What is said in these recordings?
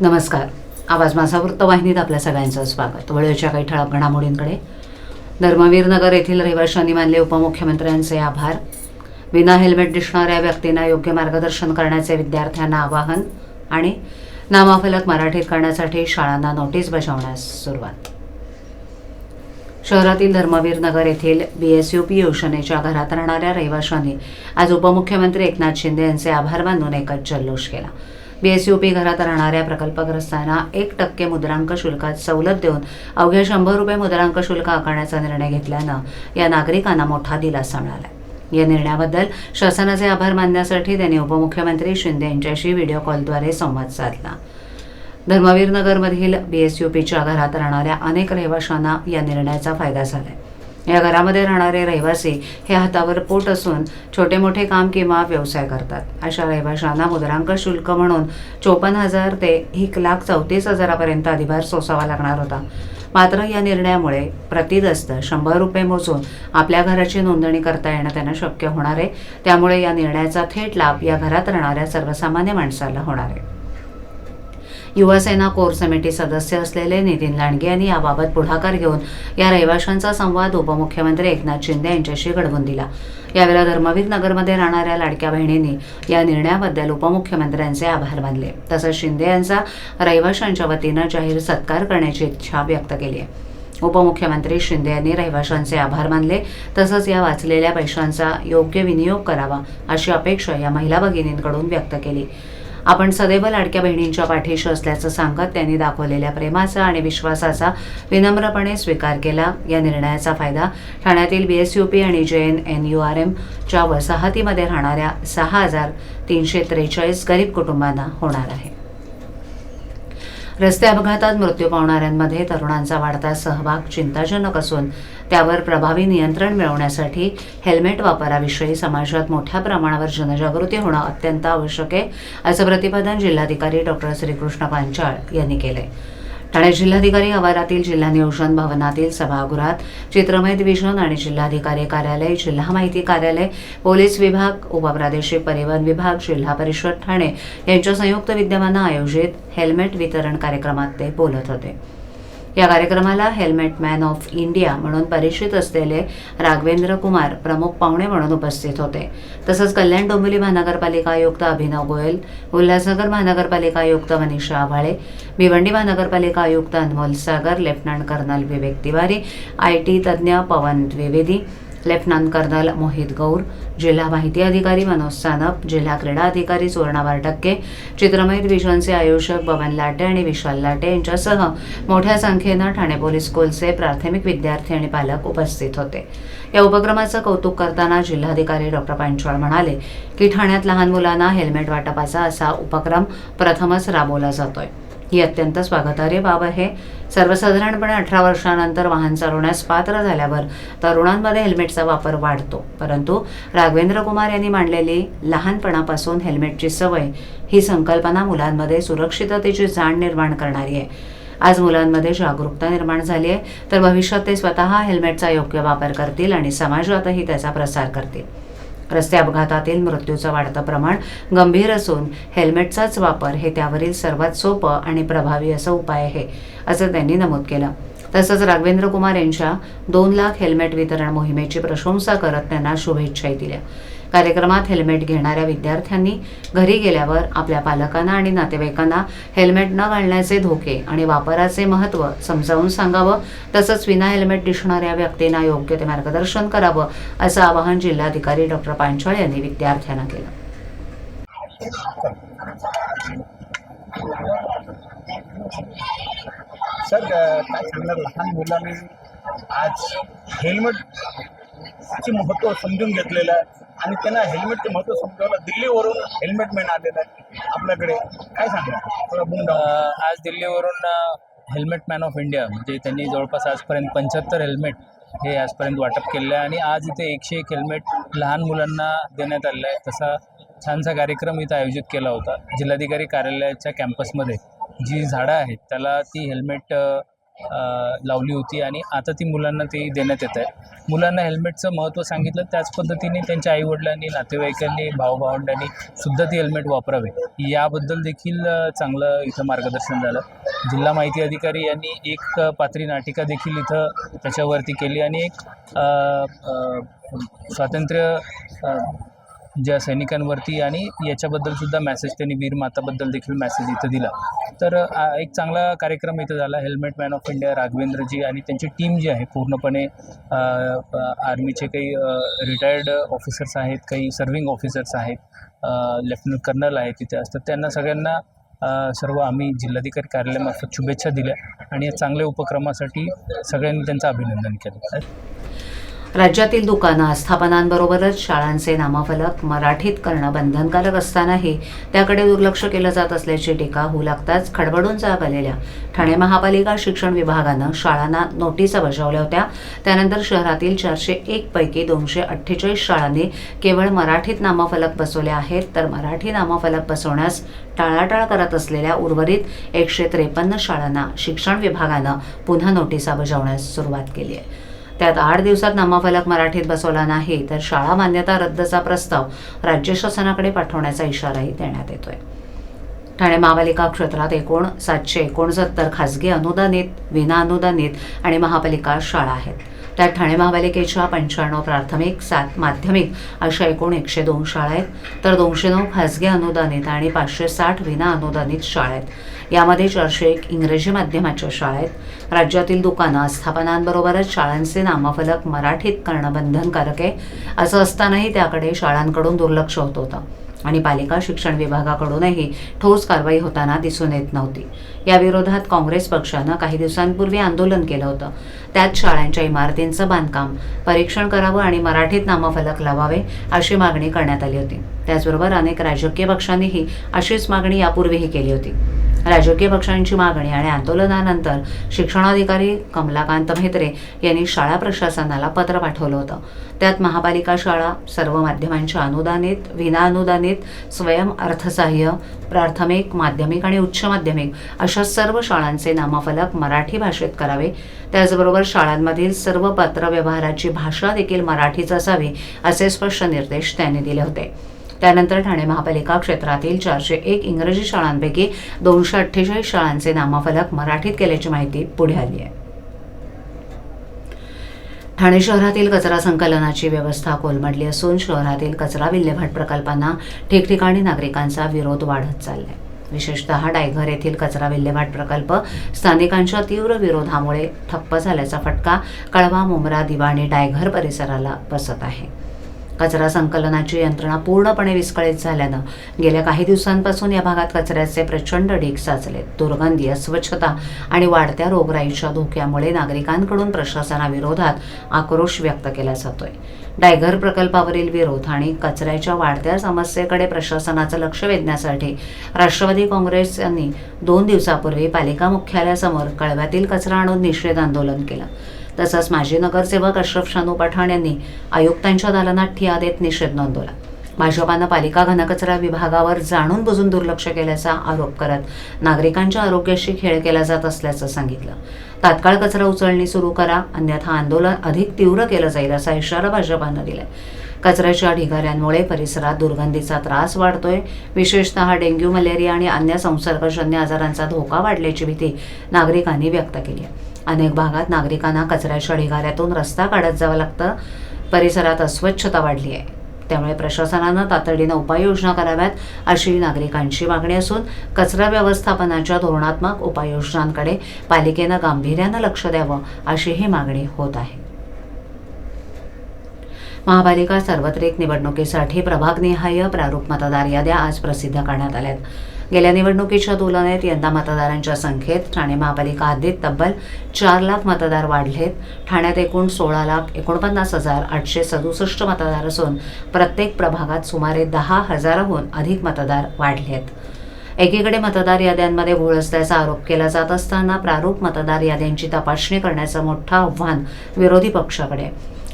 नमस्कार. आवाज माझा वृत्तवाहिनीत आपल्या सगळ्यांचं स्वागत. वळूच्या काही ठळक घडामोडींकडे. धर्मवीर नगर येथील रहिवाशांनी मानले उपमुख्यमंत्र्यांचे आभार. विना हेल्मेट दिसणाऱ्या व्यक्तींना योग्य मार्गदर्शन करण्याचे विद्यार्थ्यांना आवाहन आणि नामाफलक मराठीत करण्यासाठी शाळांना नोटीस बजावण्यास सुरुवात. शहरातील धर्मवीर नगर येथील बीएसयूपी योजनेच्या घरात राहणाऱ्या रहिवाशांनी आज उपमुख्यमंत्री एकनाथ शिंदे यांचे आभार मानून एकच जल्लोष केला. बीएसयूपी घरात राहणाऱ्या प्रकल्पग्रस्तांना एक टक्के मुद्रांक शुल्कात सवलत देऊन अवघ्या शंभर रुपये मुद्रांक शुल्क आकारण्याचा निर्णय घेतल्यानं या नागरिकांना मोठा दिलासा मिळाला या निर्णयाबद्दल शासनाचे आभार मानण्यासाठी त्यांनी उपमुख्यमंत्री शिंदे यांच्याशी व्हिडिओ कॉलद्वारे संवाद साधला. धर्मवीर नगरमधील बीएसयूपीच्या घरात राहणाऱ्या अनेक रहिवाशांना या निर्णयाचा फायदा झाला आहे या घरामध्ये राहणारे रहिवासी हे हातावर पोट असून छोटे मोठे काम किंवा व्यवसाय करतात. अशा रहिवाशांना मुद्रांक शुल्क म्हणून चोपन्न हजार ते एक लाख चौतीस हजारापर्यंत अधिभार सोसावा लागणार होता. मात्र या निर्णयामुळे प्रतिदस्त शंभर रुपये मोजून आपल्या घराची नोंदणी करता येणं त्यांना शक्य होणार आहे. त्यामुळे या निर्णयाचा थेट लाभ या घरात राहणाऱ्या सर्वसामान्य माणसाला होणार आहे. युवासेना कोर समिती सदस्य असलेले नितीन लांडगे यांनी याबाबत पुढाकार घेऊन या रहिवाशांचा संवाद उपमुख्यमंत्री एकनाथ शिंदे यांच्याशी घडवून दिला. यावेळेला धर्मवीर नगरमध्ये राहणाऱ्या लाडक्या बहिणींनी या निर्णयाबद्दल उपमुख्यमंत्र्यांचे आभार मानले. तसंच शिंदे यांचा रहिवाशांच्या वतीनं जाहीर सत्कार करण्याची इच्छा व्यक्त केली आहे. उपमुख्यमंत्री शिंदे यांनी रहिवाशांचे आभार मानले. तसंच या वाचलेल्या पैशांचा योग्य विनियोग करावा अशी अपेक्षा या महिला भगिनींकडून व्यक्त केली. आपण सदैव लाडक्या बहिणींच्या पाठीशी असल्याचं सांगत त्यांनी दाखवलेल्या प्रेमाचा आणि विश्वासाचा विनम्रपणे स्वीकार केला. या निर्णयाचा फायदा ठाण्यातील बीएसयूपी आणि J N N U R एमच्या वसाहतीमध्ये राहणाऱ्या सहा हजार तीनशे त्रेचाळीस गरीब कुटुंबांना होणार आहे. रस्ते अपघातात मृत्यू पावणाऱ्यांमध्ये तरुणांचा वाढता सहभाग चिंताजनक असून त्यावर प्रभावी नियंत्रण मिळवण्यासाठी हेल्मेट वापराविषयी समाजात मोठ्या प्रमाणावर जनजागृती होणं अत्यंत आवश्यक आहे असं प्रतिपादन जिल्हाधिकारी डॉक्टर श्रीकृष्ण पांचाळ यांनी केलंय. ठाणे जिल्हाधिकारी आवारातील जिल्हा नियोजन भवनातील सभागृहात चित्रमय डिव्हिजन आणि जिल्हाधिकारी कार्यालय जिल्हा माहिती कार्यालय पोलीस विभाग उपप्रादेशिक परिवहन विभाग जिल्हा परिषद ठाणे यांच्या संयुक्त विद्यमानं आयोजित हेल्मेट वितरण कार्यक्रमात ते बोलत होते. या कार्यक्रमाला हेल्मेट मॅन ऑफ इंडिया म्हणून परिचित असलेले राघवेंद्र कुमार प्रमुख पाहुणे म्हणून उपस्थित होते. तसंच कल्याण डोंबिवली महानगरपालिका आयुक्त अभिनव गोयल उल्हासनगर महानगरपालिका आयुक्त मनीषा आभाळे भिवंडी महानगरपालिका आयुक्त Anmol Sagar lieutenant colonel Vivek Tiwari I T तज्ज्ञ पवन द्विवेदी लेफ्टनंट कर्नल मोहित गौर जिल्हा माहिती अधिकारी मनोज सानप जिल्हा क्रीडा अधिकारी सुवर्णा टक्के चित्रमय विजनचे आयोजक बबन लाटे आणि विशाल लाटे यांच्यासह मोठ्या संख्येनं ठाणे पोलीस स्कूलचे प्राथमिक विद्यार्थी आणि पालक उपस्थित होते. या उपक्रमाचं कौतुक करताना जिल्हाधिकारी डॉक्टर पांचाळ म्हणाले की ठाण्यात लहान मुलांना हेल्मेट वाटपाचा असा उपक्रम प्रथमच राबवला जातोय. ही अत्यंत स्वागतार्ह बाब आहे. सर्वसाधारणपणे अठरा वर्षानंतर वाहन चालवण्यास पात्र झाल्यावर तरुणांमध्ये हेल्मेटचा वापर वाढतो. परंतु राघवेंद्र कुमार यांनी मांडलेली लहानपणापासून हेल्मेटची सवय ही संकल्पना मुलांमध्ये सुरक्षिततेची जाण निर्माण करणारी आहे. आज मुलांमध्ये जागरूकता निर्माण झाली आहे तर भविष्यात ते स्वतः हेल्मेटचा योग्य वापर करतील आणि समाजातही त्याचा प्रसार करतील. रस्ते अपघातातील मृत्यूचं वाढतं प्रमाण गंभीर असून हेल्मेटचाच वापर हे त्यावरील सर्वात सोपं आणि प्रभावी असं उपाय आहे असं त्यांनी नमूद केलं. तसंच राघवेंद्र कुमार यांच्या दोन लाख हेल्मेट वितरण मोहिमेची प्रशंसा करत त्यांना शुभेच्छाही दिल्या. कार्यक्रमात हेल्मेट घेणाऱ्या विद्यार्थ्यांनी घरी गेल्यावर आपल्या पालकांना आणि नातेवाईकांना हेल्मेट न घालण्याचे धोके आणि वापराचे महत्त्व समजावून सांगावं तसंच विना हेल्मेट दिसणाऱ्या व्यक्तींना योग्य ते मार्गदर्शन करावं असं आवाहन जिल्हाधिकारी डॉक्टर पांचाळ यांनी विद्यार्थ्यांना केलं. सर काय सांगणार? लहान मुलांनी आज त्याचे महत्त्व समजून घेतलेलं आहे. आणि त्यांना हेल्मेटचे महत्त्व समजावलं. दिल्लीवरून हेल्मेट मॅन आलेलं आहे आपल्याकडे. काय सांगणार? आज दिल्लीवरून हेल्मेट मॅन ऑफ इंडिया म्हणजे त्यांनी जवळपास आजपर्यंत पंच्याहत्तर हेल्मेट हे आजपर्यंत वाटप केलेलं आहे. आणि आज इथे एकशे एक हेल्मेट लहान मुलांना देण्यात आलेलं आहे. तसा छानसा कार्यक्रम इथं आयोजित केला होता. जिल्हाधिकारी कार्यालयाच्या कॅम्पसमध्ये जी झाडं आहेत त्याला ती हेल्मेट लावली होती आणि आता ती मुलांना ती देण्यात येत आहे. मुलांना हेल्मेटचं महत्त्व सांगितलं त्याच पद्धतीने त्यांच्या आईवडिलांनी नातेवाईकांनी भाऊभावंडांनी सुद्धा ती हेल्मेट वापरावे. याबद्दल देखील चांगलं इथं मार्गदर्शन झालं. जिल्हा माहिती अधिकारी यांनी एक पात्री नाटिका देखील इथं त्याच्यावरती केली आणि एक स्वातंत्र्य ज्या सैनिकांवरती आणि याच्याबद्दलसुद्धा मॅसेज त्यांनी वीर माताबद्दल देखील मॅसेज इथं दिला. तर एक चांगला कार्यक्रम इथं झाला helmet man of India Raghavendra ji आणि त्यांची टीम जी आहे पूर्णपणे आर्मीचे काही रिटायर्ड ऑफिसर्स आहेत काही सर्विंग ऑफिसर्स आहेत लेफ्टनंट कर्नल आहेत तिथे असतात. त्यांना सगळ्यांना सर्व आम्ही जिल्हाधिकारी कार्यालयामार्फत शुभेच्छा दिल्या आणि या चांगल्या उपक्रमासाठी सगळ्यांनी त्यांचं अभिनंदन केलं. राज्यातील दुकानं आस्थापनांबरोबरच शाळांचे नामफलक मराठीत करणं बंधनकारक असतानाही त्याकडे दुर्लक्ष केलं जात असल्याची टीका होऊ लागताच खडबडून जाग आलेल्या ठाणे महापालिका शिक्षण विभागानं शाळांना नोटिसा बजावल्या होत्या. त्यानंतर शहरातील चारशे एक पैकी दोनशे अठ्ठेचाळीस शाळांनी केवळ मराठीत नामफलक बसवले आहेत तर मराठी नामफलक बसवण्यास टाळाटाळ करत असलेल्या उर्वरित एकशे त्रेपन्न शाळांना शिक्षण विभागानं पुन्हा नोटिसा बजावण्यास सुरुवात केली आहे. त्यात आठ दिवसात नामफलक मराठीत बसवला नाही तर शाळा मान्यता रद्दचा प्रस्ताव राज्य शासनाकडे पाठवण्याचा इशाराही देण्यात येतोय. ठाणे महापालिका क्षेत्रात एकूण सातशे एकोणसत्तर खासगी अनुदानित विनाअनुदानित आणि महापालिका शाळा आहेत. त्यात ठाणे महापालिकेच्या पंच्याण्णव प्राथमिक सात माध्यमिक अशा एकूण एकशे दोन शाळा आहेत. तर दोनशे नऊ खासगी अनुदानित आणि पाचशे साठ विना अनुदानित शाळा आहेत. यामध्ये चारशे एक इंग्रजी माध्यमाच्या शाळा आहेत. राज्यातील दुकानं आस्थापनांबरोबरच शाळांचे नामफलक मराठीत करणं बंधनकारक आहे असं असतानाही त्याकडे शाळांकडून दुर्लक्ष होत होतं. आणि पालिका शिक्षण विभागाकडूनही ठोस कारवाई होताना दिसून येत नव्हती. याविरोधात काँग्रेस पक्षानं काही दिवसांपूर्वी आंदोलन केलं होतं. त्यात शाळांच्या इमारतींचं बांधकाम परीक्षण करावं आणि मराठीत नामफलक लावावे अशी मागणी करण्यात आली होती. त्याचबरोबर अनेक राजकीय पक्षांनीही अशीच मागणी यापूर्वीही केली होती. राजकीय पक्षांची मागणी आणि आंदोलनानंतर शिक्षणाधिकारी कमलाकांत म्हेत्रे यांनी शाळा प्रशासनाला पत्र पाठवलं होतं. त्यात महापालिका शाळा सर्व माध्यमांच्या अनुदानित विनाअनुदानित स्वयं अर्थसहाय्य प्राथमिक माध्यमिक आणि उच्च माध्यमिक अशा सर्व शाळांचे नामफलक मराठी भाषेत करावे. त्याचबरोबर शाळांमधील सर्व पत्रव्यवहाराची भाषा देखील मराठीच असावी असे स्पष्ट निर्देश त्यांनी दिले होते. त्यानंतर ठाणे महापालिका क्षेत्रातील चारशे एक इंग्रजी शाळांपैकी दोनशे अठ्ठेचाळीस शाळांचे नामफलक मराठीत केल्याची माहिती पुढे आली आहे. ठाणे शहरातील कचरा संकलनाची व्यवस्था कोलमडली असून शहरातील कचरा विल्हेवाट प्रकल्पांना ठिकठिकाणी नागरिकांचा विरोध वाढत चालला आहे विशेषतः डायघर येथील कचरा विल्हेवाट प्रकल्प स्थानिकांच्या तीव्र विरोधामुळे ठप्प झाल्याचा फटका कळवा मुंब्रा दिवाणी डायघर परिसराला बसत आहे. कचरा संकलनाची यंत्रणा पूर्णपणे विस्कळीत झाल्यानं गेल्या काही दिवसांपासून या भागात कचऱ्याचे प्रचंड ढीग साचले दुर्गंधी अस्वच्छता आणि वाढत्या रोगराईच्या धोक्यामुळे नागरिकांकडून प्रशासनाविरोधात आक्रोश व्यक्त केला जातोय. डायघर प्रकल्पावरील विरोध आणि कचऱ्याच्या वाढत्या समस्येकडे प्रशासनाचं लक्ष वेधण्यासाठी राष्ट्रवादी काँग्रेस यांनी दोन दिवसापूर्वी पालिका मुख्यालयासमोर कळव्यातील कचरा आणून निषेध आंदोलन केलं. तसंच माजी नगरसेवक अशरफ शानू पठाण यांनी आयुक्तांच्या दालनात ठिया देत निषेध नोंदवला. भाजपानं पालिका घनकचरा विभागावर जाणून बुजून दुर्लक्ष केल्याचा आरोप करत नागरिकांच्या आरोग्याशी खेळ केला जात असल्याचं सांगितलं. तात्काळ कचरा उचलणी सुरू करा अन्यथा आंदोलन अधिक तीव्र केलं जाईल असा इशारा भाजपानं दिलाय. कचऱ्याच्या ढिगाऱ्यांमुळे परिसरात दुर्गंधीचा त्रास वाढतोय. विशेषतः डेंग्यू मलेरिया आणि अन्य संसर्गजन्य आजारांचा धोका वाढल्याची भीती नागरिकांनी व्यक्त केली आहे. अनेक भागात नागरिकांना कचऱ्याच्या ढिगाऱ्यातून रस्ता काढत जावं लागतं. परिसरात अस्वच्छता वाढली आहे. त्यामुळे प्रशासनानं तातडीनं उपाययोजना कराव्यात अशी नागरिकांची मागणी असून कचरा व्यवस्थापनाच्या धोरणात्मक उपाययोजनांकडे पालिकेनं गांभीर्यानं लक्ष द्यावं अशीही मागणी होत आहे. महापालिका सार्वत्रिक निवडणुकीसाठी प्रभागनिहाय प्रारूप मतदार याद्या आज प्रसिद्ध करण्यात आल्यात. गेल्या निवडणुकीच्या तुलनेत यंदा मतदारांच्या संख्येत ठाणे महापालिका हद्दीत तब्बल चार लाख मतदार वाढलेत. ठाण्यात एकूण सोळा लाख एकोणपन्नास हजार आठशे सदुसष्ट मतदार असून प्रत्येक प्रभागात सुमारे दहा हजाराहून अधिक मतदार वाढलेत. एकीकडे मतदार याद्यांमध्ये घोळ असल्याचा आरोप केला जात असताना प्रारूप मतदार याद्यांची तपासणी करण्याचं मोठं आव्हान विरोधी पक्षाकडे.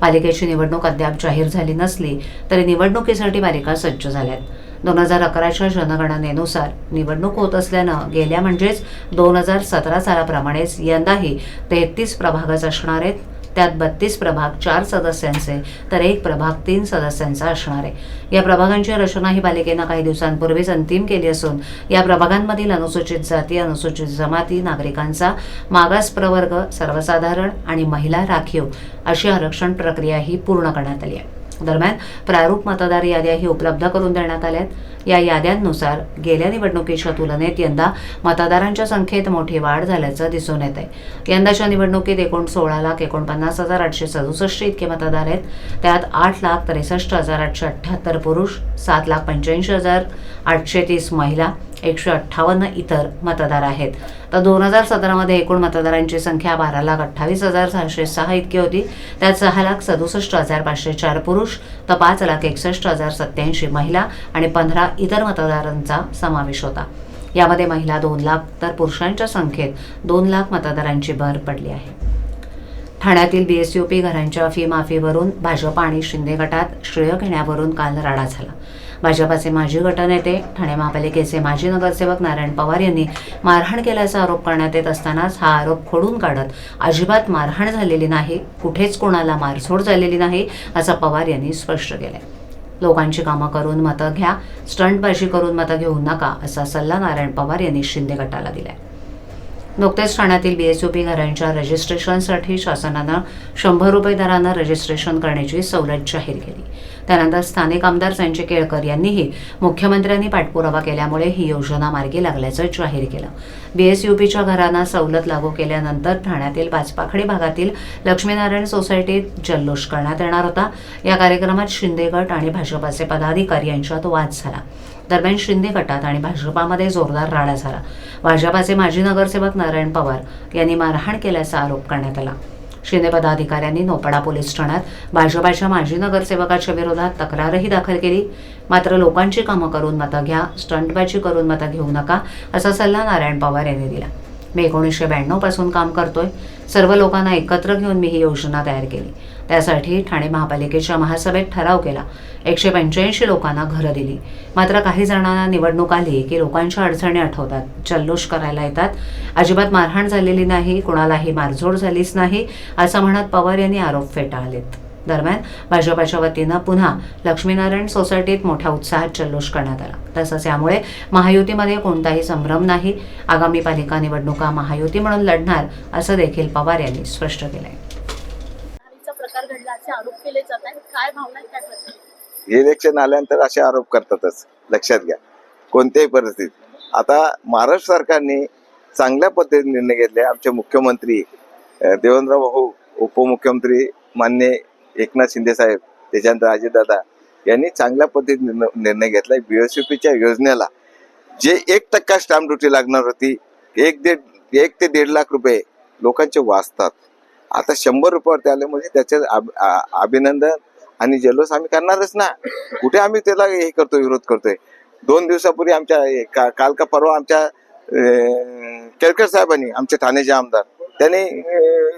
पालिकेची निवडणूक अद्याप जाहीर झाली नसली तरी निवडणुकीसाठी पालिका सज्ज झाल्यात. दोन हजार अकराच्या जनगणनेनुसार निवडणूक होत असल्यानं गेल्या म्हणजेच दोन हजार सतरा सालाप्रमाणेच यंदाही तेहतीस प्रभागच असणार आहेत. त्यात बत्तीस प्रभाग चार सदस्यांचे तर एक प्रभाग तीन सदस्यांचा असणार आहे. या प्रभागांची रचना ही पालिकेनं काही दिवसांपूर्वीच अंतिम केली असून या प्रभागांमधील अनुसूचित जाती अनुसूचित जमाती नागरिकांचा मागास प्रवर्ग सर्वसाधारण आणि महिला राखीव अशी आरक्षण प्रक्रिया ही पूर्ण करण्यात आली आहे. दरम्यान प्रारूप मतदार याद्याही उपलब्ध करून देण्यात आल्या आहेत या याद्यांनुसार गेल्या निवडणुकीच्या तुलनेत यंदा मतदारांच्या संख्येत मोठी वाढ झाल्याचं दिसून येत आहे यंदाच्या निवडणुकीत एकूण सोळा लाख एकोणपन्नास हजार आठशे सदुसष्ट इतके मतदार आहेत. त्यात आठ लाख त्रेसष्ट हजार आठशे अठ्ठ्याहत्तर पुरुष सात लाख पंच्याऐंशी हजार आठशे तीस महिला एकशे अठ्ठावन्न इतर मतदार आहेत. तर दोन हजार सतरामध्ये एकूण मतदारांची संख्या बारा लाख अठ्ठावीस हजार सहाशे सहा इतकी होती. त्यात सहा लाख सदुसष्ट हजार पाचशे चार पुरुष तर पाच लाख एकसष्ट हजार सत्याऐंशी महिला आणि पंधरा इतर मतदारांचा समावेश होता. यामध्ये महिला दोन लाख तर पुरुषांच्या संख्येत दोन लाख मतदारांची भर पडली आहे. ठाण्यातील बीएसयूपी घरांच्या फी माफीवरून भाजप आणि शिंदे गटात श्रेय घेण्यावरून काल राडा झाला. भाजपाचे माजी गटनेते ठाणे महापालिकेचे माजी नगरसेवक नारायण पवार यांनी मारहाण केल्याचा आरोप करण्यात येत असतानाच हा आरोप खोडून काढत अजिबात मारहाण झालेली नाही कुठेच कोणाला मारझोड झालेली नाही असं पवार यांनी स्पष्ट केलंय. लोकांची कामं करून मतं घ्या स्टंटबाजी करून मतं घेऊ नका असा सल्ला नारायण पवार यांनी शिंदे गटाला दिलाय. नुकतेच ठाण्यातील बीएसयूपी घरांच्या रजिस्ट्रेशनसाठी शासनानं शंभर रुपये दरानं रजिस्ट्रेशन करण्याची सवलत जाहीर केली. त्यानंतर स्थानिक आमदार संजय केळकर यांनीही मुख्यमंत्र्यांनी पाठपुरावा केल्यामुळे ही योजना मार्गी लागल्याचं जाहीर केलं. बीएसयूपीच्या घरांना सवलत लागू केल्यानंतर ठाण्यातील पाचपाखडी भागातील लक्ष्मीनारायण सोसायटीत जल्लोष करण्यात येणार होता. या कार्यक्रमात शिंदे गट आणि भाजपाचे पदाधिकारी यांच्यात वाद झाला. दरम्यान शिंदे गटात आणि भाजपामध्ये जोरदार राडा झाला. भाजपाचे माजी नगरसेवक नारायण पवार यांनी मारहाण केल्याचा आरोप करण्यात आला. शिंदे पदाधिकाऱ्यांनी नोपडा पोलीस ठाण्यात भाजपाच्या माजी नगरसेवकाच्या विरोधात तक्रारही दाखल केली. मात्र लोकांची कामं करून मतं घ्या स्टंटबाजी करून मतं घेऊ नका असा सल्ला नारायण पवार यांनी दिला. मी एकोणीसशे ब्याण्णवपासून काम करतोय. सर्व लोकांना एकत्र घेऊन मी ही योजना तयार केली. त्यासाठी ठाणे महापालिकेच्या महासभेत ठराव केला. एकशे पंच्याऐंशी लोकांना घरं दिली. मात्र काही जणांना निवडणूक आली की लोकांच्या अडचणी आठवतात. जल्लोष करायला येतात. अजिबात मारहाण झालेली नाही कुणालाही मारझोड झालीच नाही असं म्हणत पवार यांनी आरोप फेटाळलेत. दरम्यान भाजपाच्या वतीनं पुन्हा लक्ष्मीनारायण सोसायटीत मोठ्या उत्साहात जल्लोष करण्यात आला. तसंच यामुळे महायुतीमध्ये कोणताही संभ्रम नाही. आगामी पालिका निवडणुका महायुती म्हणून लढणार असं देखील पवार यांनी स्पष्ट केलं आहे असे आरोप केले जात आहेत. काय भावना काय प्रश्न इलेक्शन आल्यानंतर असे आरोप करतातच. लक्षात घ्या. कोणत्याही परिस्थितीत. आता महाराष्ट्र सरकारने चांगल्या पद्धतीने निर्णय घेतले. आमचे मुख्यमंत्री देवेंद्र भाऊ उपमुख्यमंत्री मान्य एकनाथ शिंदे साहेब त्याच्यानंतर अजितदादा यांनी चांगल्या पद्धतीने निर्णय- निर्णय घेतलाय बीएसयूपीच्या योजनेला जे एक टक्का स्टॅम्प ड्युटी लागणार होती एक दीड एक ते दीड लाख रुपये लोकांचे वाचतात. आता शंभर रुपयावरती आले म्हणजे त्याचे अभिनंदन आणि जल्लोष आम्ही करणारच ना. कुठे आम्ही त्याला हे करतो विरोध करतोय? दोन दिवसापूर्वी आमच्या का- काल का परवा आमच्या केळकर साहेबांनी आमचे ठाण्याचे आमदार त्यांनी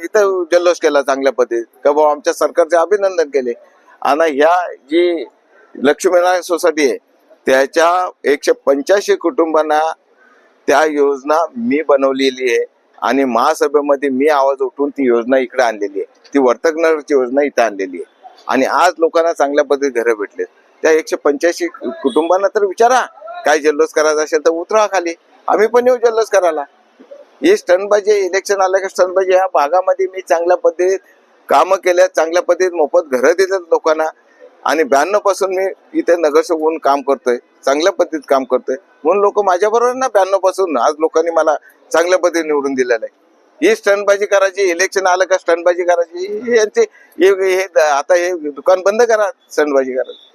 इथं जल्लोष केला चांगल्या पद्धतीत का भाऊ आमच्या सरकारचे अभिनंदन केले. आणि ह्या जी लक्ष्मीनारायण सोसायटी आहे त्याच्या एकशे पंच्याऐंशी कुटुंबांना त्या योजना मी बनवलेली आहे. आणि महासभेमध्ये मी आवाज उठून ती योजना इकडे आणलेली आहे. ती वर्तकनगरची योजना इथं आणलेली आहे. आणि आज लोकांना चांगल्या पद्धतीत घरं भेटले त्या एकशे पंच्याऐंशी कुटुंबांना तर विचारा काय जल्लोष करायचा असेल तर उतरा खाली. आम्ही पण येऊ जल्लोष करायला. ही स्टनबाजी इलेक्शन आलं की स्टनबाजी ह्या भागामध्ये मी चांगल्या पद्धतीत कामं केल्या चांगल्या पद्धतीत मोफत घरं देतात लोकांना. आणि ब्याण्णवपासून मी इथे नगरसेवक म्हणून काम करतोय चांगल्या पद्धतीत काम करतोय. म्हणून लोक माझ्या बरोबर ना ब्याण्णवपासून आज लोकांनी मला चांगल्या पद्धतीने निवडून दिलेलं आहे. ही स्टंटबाजी करायची इलेक्शन आलं का स्टंटबाजी करायची यांचे हे हे- आता हे दुकान बंद करा स्टंटबाजी करायची.